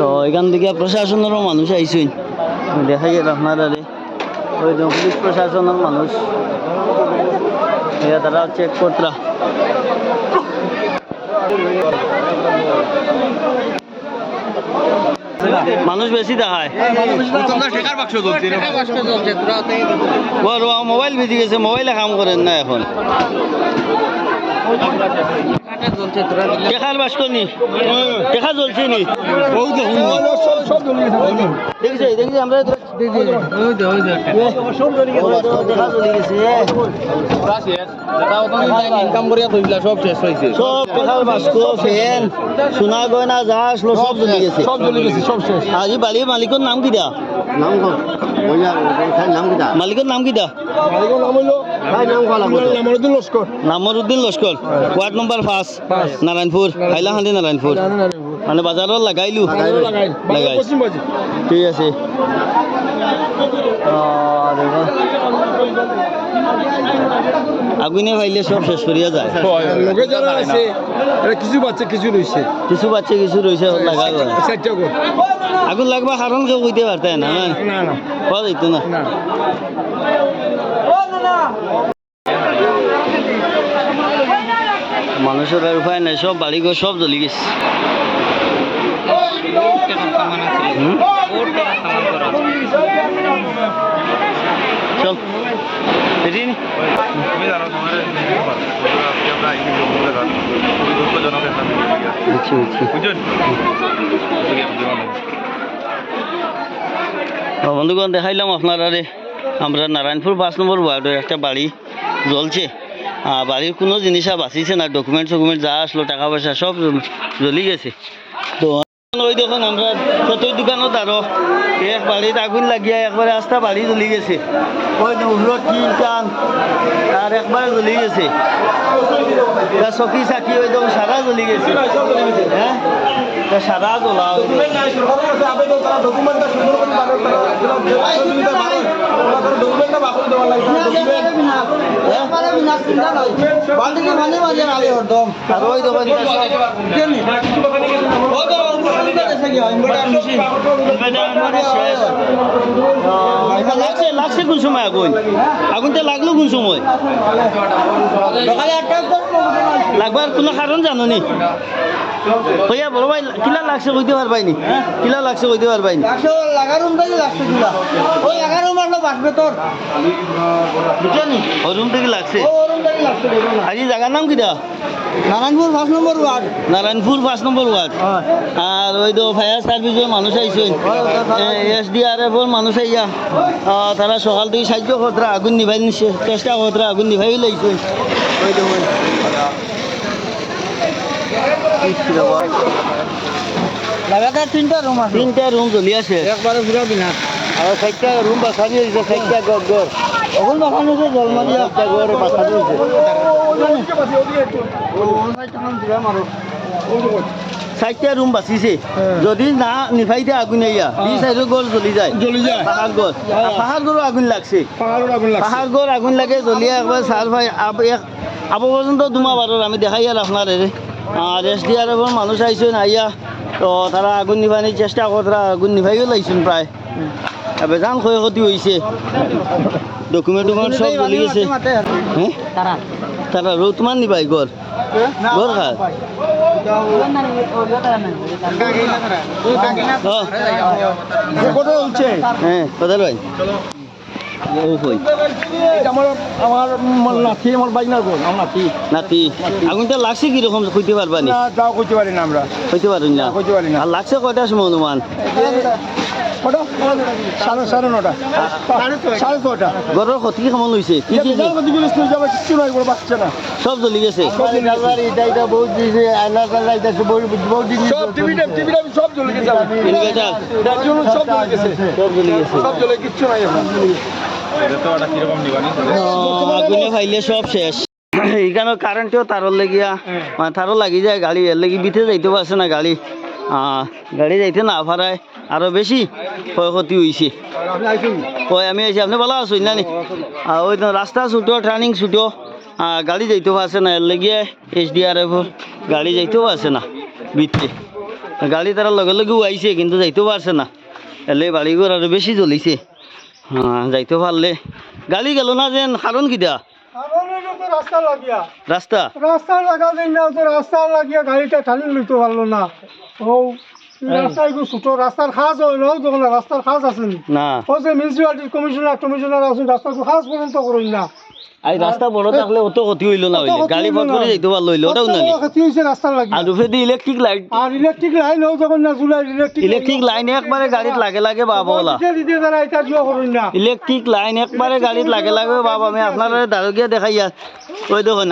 তো এখান থেকে প্রশাসনেরও মানুষ আইসুন। দেখা গেল আপনারা ওই পুলিশ প্রশাসনের মানুষ। তারা চেক করতরা মানুষ বেশি দেখায়। মোবাইল বেজে গেছে মোবাইলে কাম করেন না এখন। টেকার বাস করি টেকা জ্বলছে নি। দেখছি দেখছি আমরা ইনকাম করিয়া থইলা সব শেষ হয়েছে সব টেকার বাস্ক ফ্যান সোনা গয়না যা আসলো সব চলে গেছে সব চলে গেছে সব শেষ আজি বালি মালিকের নাম কি দা নাম নাম কিটা মালিকের নাম কি দা মালিকের নাম হইল নামরুদ্দিন লস্কর নামরুদ্দিন লস্কর ওয়ার্ড নম্বর পাঁচ। নারায়ণপুর হাইলাহান্দি নারায়ণপুর মানে বাজারত লাগাইলো লাগাই ঠিক আছে। আগুনে ভাইলে সব শেষ করিয়া যায়। লোকে যারা আছে কিছু বাচ্চা কিছু রয়েছে কিছু বাচ্চা কিছু রয়েছে গয়। চারটা করে আগুন লাগবা কারণ কেউ কইতে পারতে না না না না। পাওয়া যাইতো না। না। মানুষের আর উপায় নাই সব বাড়ি ঘর সব জ্বলি গেছে। হুম? বন্ধুগণ, দেখাইলাম আপনারা রে আমরা নারায়ণপুর পাঁচ নম্বর ওয়ার্ডের একটা বাড়ি জ্বলছে। বাড়ির কোনো জিনিস আর না। ডকুমেন্ট টকুমেন্ট যা আসলো টাকা পয়সা সব জ্বলি গেছে। তো ওই দেখুন আমরা যতই দোকানত আরও এক বাড়ির আগুন লাগিয়া একবারে আস্তা বাড়ি জ্বলি গেছে ওই উহলো টিন টান আর একবারে জ্বলি গেছে তা চকি চাকি ওই দেখুন সারা জ্বলি গেছে হ্যাঁ তা সারা জ্বলা আর ওই দেখুন লাগছে লাগছে কোন সময় আগুন আগুনটা লাগল কোন সময় লাগবার কোনো কারণ জানো নি হইয়া বড় ভাই কিলা লাগছে কইতে পারবাইনি কিলা লাগছে কইতে পারবাইনি বুঝছেনি ওই রুম থেকে লাগছে আজি জায়গার নাম কিটা নারায়ণপুর পাঁচ নম্বর ওয়ার্ড। নারায়ণপুর পাঁচ নম্বর ওয়ার্ড। আর ওই তো ফায়ার সার্ভিসের মানুষ আইছে। এস ডি আর এফর মানুষ আইয়া। তারা সকাল থেকে সাহায্য করতরা আগুন নিভাই চেষ্টা করতরা আগুন নিভাই লাইছে ওই তো লাগাতার তিনটা রুম আছে। তিনটা রুম জ্বলি আছে। একবারে পুরা বিনা আর চারটা রুম বাঁচানি হয়েছে চারটা ঘর ঘর এখন দেখানো যে জলমারিয়া চারটা ঘর বাঁচানি হয়েছে চারটা রুম বাঁচিছে। যদি না নিভাইতে আগুন আইয়া এই চাইরো ঘর জ্বলি যায়। জ্বলি যায়। পাহাড় আর পাহাড় ঘরও আগুন লাগছে। পাহাড় ঘর আগুন লাগে জ্বলিয়ে একবার সার ভাই আব- পর্যন্ত দুমা বারোর আমি দেখাই আর আপনার আর এস ডি আর এফর মানুষ আইসুন আইয়া। তো তারা আগুন নিভানির চেষ্টা করতরা আগুন নিভাইও লাইছুন প্রায় বেজান ক্ষয়ক্ষতি হয়েছে ডকুমেন্ট সব জ্বলি গেছে হ্যাঁ তারা তারা রৌতমান নিবাই ঘর। ঘর খার কোথায় হ্যাঁ কোথায় ভাই লাগছে কীরকম কইতে পারবানি না? করতে পারি না আমরা। কইতে কইতে পারি না। আর লাগছে কয়টার সময় অনুমান কটা সাড়ে সাড়ে নটা। সাড়ে ছটা ঘরের ক্ষতি কেমন হয়েছে কি কি কি? যাবে কিচ্ছু নাই কোনো বাচ্চা না সব জ্বলি গেছে। সব টিভি টিভি সব জ্বলে গেছে ইনভার্টার তার জন্য সব জ্বলে গেছে। সব জ্বলি গেছে। সব জ্বলে কিচ্ছু নাই আগুনে ফাইলে সব শেষ। এইখানে কারেন্টেও তারও লেগিয়া। মানে তারও লাগি যায় গাড়ি। এর লাগি বিতে যাইতে পারছে না গাড়ি। আহ, গাড়ি যাইতে না পারায় আরও বেশি ক্ষয়ক্ষতি হয়েছে ওই আমি আছি আপনি ভালো আছেন? না নি ওই রাস্তা ছুটো টার্নিং ছুটো গাড়ি যাইতেও পারছে না এর লেগে এইচ ডি আর এফ গাড়ি যাইতেও পারছে না বিতে গাড়ি তারা লগে লগেও আইছে কিন্তু যাইতেও পারছে না। এলে বাড়িঘর আরও বেশি জ্বলিছে। হ্যাঁ যাইতে পারলে গাড়ি গেল না যেন কারণ কিটা রাস্তা লাগিয়া। রাস্তা রাস্তা লাগা দেন না তো রাস্তা লাগিয়া গাড়িটা টানি লইতে পারল না। ও রাস্তার খাস হইল যখন রাস্তার খাস আছে। নি। না ও যে মিউনিসিপালিটির কমিশনার কমিশনার আছে রাস্তাকে খাস পর্যন্ত করুন না। এই রাস্তা বড় থাকলে অত ক্ষতি হইল না হইলে গাড়ি হইল করে যাইতে পারল হইল ওটাও না ক্ষতি হয়েছে রাস্তার লাগিয়া। আর রুফে দিয়ে ইলেকট্রিক লাইট আর ইলেকট্রিক লাইন যখন না জুলাই ইলেকট্রিক ইলেকট্রিক লাইন একবারে গাড়িত লাগে লাগে বাবা ওলা দিতে তারা এটা করুন না। ইলেকট্রিক লাইন একবারে গাড়িত লাগে লাগে বাবা আমি আপনার দারোগিয়া দেখাইয়া ওই দেখুন